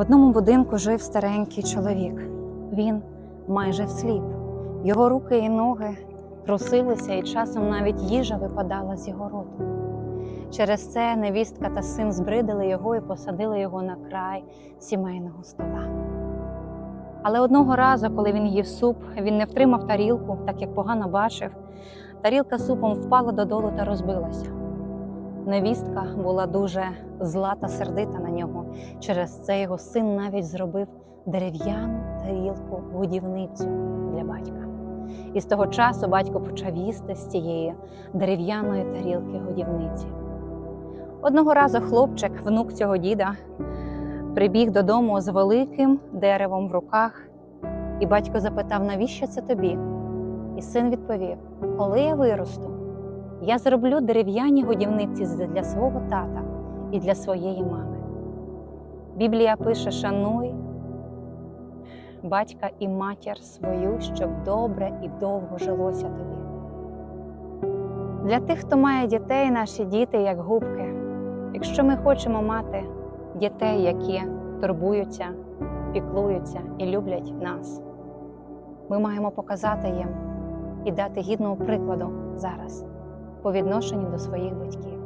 одному будинку жив старенький чоловік. Він майже всліп. Його руки і ноги трусилися, і часом навіть їжа випадала з його роту. Через це невістка та син збридили його і посадили його на край сімейного стола. Але одного разу, коли він їв суп, він не втримав тарілку, так як погано бачив. Тарілка супом впала додолу та розбилася. Невістка була дуже зла та сердита на нього. Через це його син навіть зробив дерев'яну тарілку годівницю для батька. І з того часу батько почав їсти з цієї дерев'яної тарілки годівниці. Одного разу хлопчик, внук цього діда, прибіг додому з великим деревом в руках, і батько запитав, навіщо це тобі? І син відповів: Коли я виросту, я зроблю дерев'яні годівниці для свого тата і для своєї мами. Біблія пише: шануй батька і матір свою, щоб добре і довго жилося тобі. Для тих, хто має дітей, наші діти як губки. Якщо ми хочемо мати дітей, які турбуються, піклуються і люблять нас, ми маємо показати їм і дати гідного прикладу зараз по відношенню до своїх батьків.